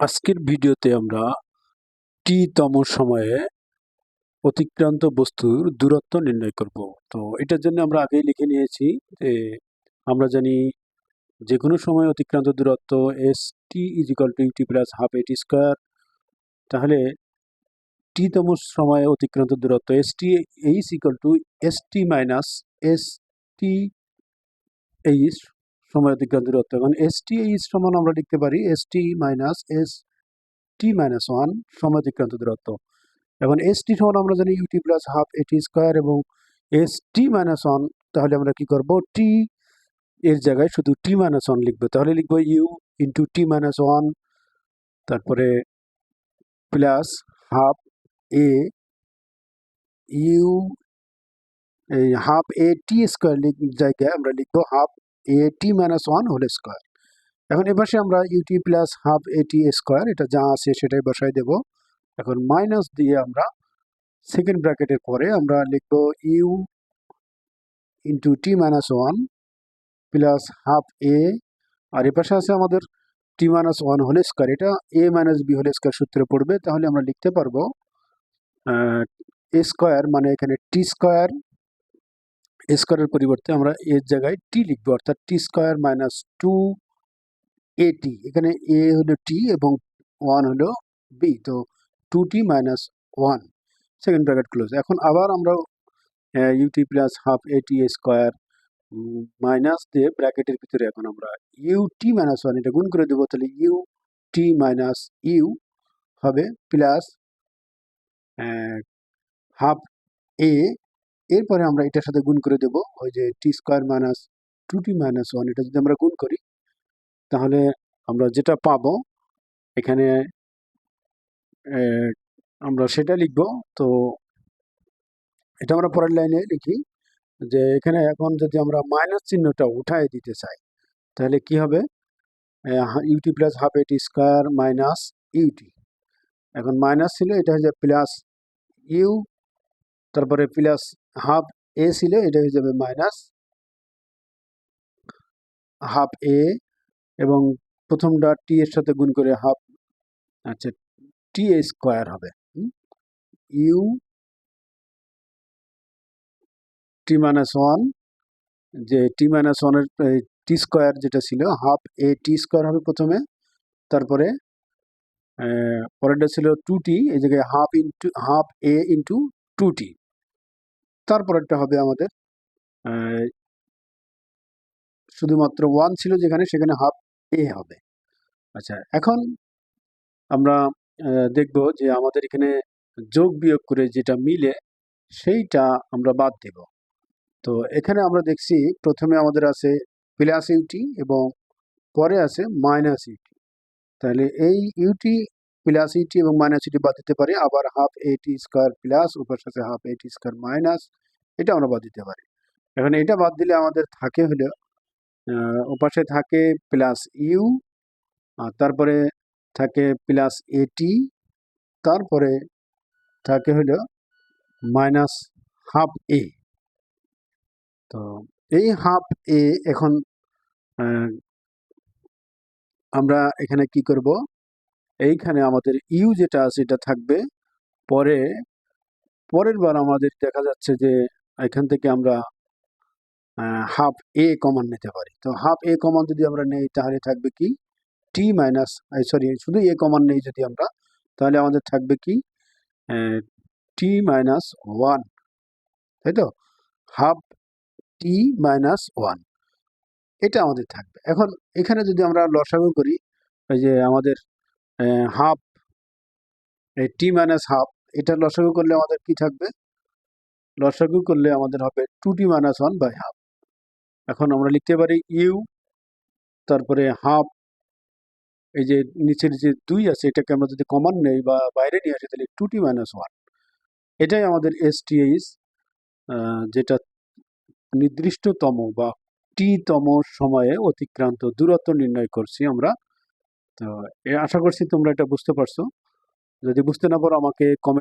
আজকের ভিডিওতে আমরা টি তম সময়ে অতিক্রান্ত বস্তুর দূরত্ব নির্ণয় করব। তো এটার জন্য আমরা আগেই লিখে নিয়েছি যে আমরা জানি যে কোনো সময় অতিক্রান্ত দূরত্ব S T is equal to U T plus half A T square তাহলে টি তম সময়ে অতিক্রান্ত দূরত্ব S T H equal to S T minus S T H সময় অতিক্রান্ত দূরত্ব এখন এস টি এইচ সমান আমরা লিখতে পারি S T minus S T minus one সময় অতিক্রান্ত দূরত্ব এবং এস টি সমান আমরা জানি U T plus half A T square এবং এস টি মাইনাস ওয়ান তাহলে আমরা কি করব? টি এর জায়গায় শুধু টি মাইনাস ওয়ান লিখব। তাহলে লিখব U into T minus one তারপরে প্লাস হাফ এ ইউ এই হাফ এ টি স্কোয়ার জায়গায় আমরা লিখব half A T minus one whole square এখন এপাশে আমরা U T plus half A T square এটা যা আছে সেটাই বসাই দেব। এখন মাইনাস দিয়ে আমরা সেকেন্ড ব্র্যাকেটের পরে আমরা লিখব U into T minus one plus half A আর এপাশে আছে আমাদের T minus one whole square এটা A minus B whole square সূত্রে পড়বে। তাহলে আমরা লিখতে পারব এ স্কোয়ার মানে এখানে টি স্কোয়ার স্কোয়ারের পরিবর্তে আমরা এর জায়গায় টি লিখব, অর্থাৎ T square minus two A T এখানে এ হলো টি এবং ওয়ান হলো বি তো two T minus one second bracket close এখন আবার আমরা U T plus half A T square minus দিয়ে ব্র্যাকেটের ভিতরে এখন আমরা ইউ টি মাইনাস ওয়ান এটা গুণ করে দেবো, তাহলে ইউ টি মাইনাস ইউ হবে প্লাস হাফ এ এরপরে আমরা এটার সাথে গুণ করে দেব ওই যে T square minus two T minus one, এটা যদি আমরা গুণ করি, তাহলে আমরা যেটা পাব, এখানে আমরা সেটা লিখব, তো এটা আমরা পরের লাইনে লিখি, যে এখানে এখন যদি আমরা মাইনাস চিহ্নটা উঠায় দিতে চাই, তাহলে কি হবে? U T plus half A T square minus U T এখন মাইনাস ছিল, এটা হচ্ছে প্লাস ইউ তারপরে প্লাস হাফ এ ছিল, এটা হয়ে যাবে মাইনাস হাফ এ এবং প্রথমটা টি এর সাথে গুণ করে হাফ আচ্ছা টি এ স্কোয়ার হবে। ইউ টি মাইনাস ওয়ান, যে টি মাইনাস ওয়ানের টি স্কোয়ার যেটা ছিল, হাফ এ টি স্কোয়ার হবে প্রথমে, তারপরে পরেরটা ছিল টু টি, এই জায়গায় half into, half A into two T. তারপরেরটা হবে আমাদের। শুধুমাত্র ওয়ান ছিল যেখানে সেখানে হাফ এ হবে। আচ্ছা। এখন আমরা দেখব যে আমাদের এখানে যোগ বিয়োগ করে যেটা মিলে সেইটা আমরা বাদ দেব। তো এখানে আমরা দেখছি প্রথমে আমাদের আছে প্লাস ইউটি এবং পরে আছে মাইনাস ইউটি তাহলে এই U T plus U T এবং মাইনাস ইউটি বাদ দিতে পারি, আবার হাফ এইটি স্কোয়ার প্লাস উপর সাথে হাফ এইটি স্কোয়ার মাইনাস এটা আমরা বাদ দিতে পারি। এখন এটা বাদ দিলে আমাদের থাকে হলো ওপাশে থাকে প্লাস ইউ আর তারপরে থাকে প্লাস এটি তারপরে থাকে হলো মাইনাস হাফ এ তো এই হাফ এ এখন আমরা এখানে কি করব? এইখানে আমাদের ইউ যেটা আছে, এটা থাকবে। পরে, পরের বার আমাদের দেখা যাচ্ছে যে, এখান থেকে আমরা হাফ এ কমন নিতে পারি। তো হাফ এ কমন যদি আমরা নেই, তাহলে থাকবে কি? টি মাইনাস সরি শুধু এ কমন নেই যদি আমরা, তাহলে আমাদের থাকবে কি? টি মাইনাস ওয়ান তাই তো? হাফ টি মাইনাস ওয়ান এটা আমাদের থাকবে। এখন এখানে যদি আমরা লসাগু করি ওই যে আমাদের হাফ টি মাইনাস হাফ, এটা লসাগু করলে আমাদের কি থাকবে? লসাগু করলে আমাদের হবে two T minus one by half. এখন আমরা লিখতে পারি ইউ, তারপরে হাফ, এই যে নিচের যে দুই আছে, এটাকে আমরা যদি কমন নেই বা বাইরে নিয়ে আসি, তাহলে টু টি মাইনাস ওয়ান। এটাই আমাদের এস টিএইচ যেটা নির্দিষ্টতম বা টিতম সময়ে অতিক্রান্ত দূরত্ব নির্ণয় করছি আমরা। তো আশা করছি তোমরা এটা বুঝতে পারছ। যদি বুঝতে না পারো আমাকে কমেন্ট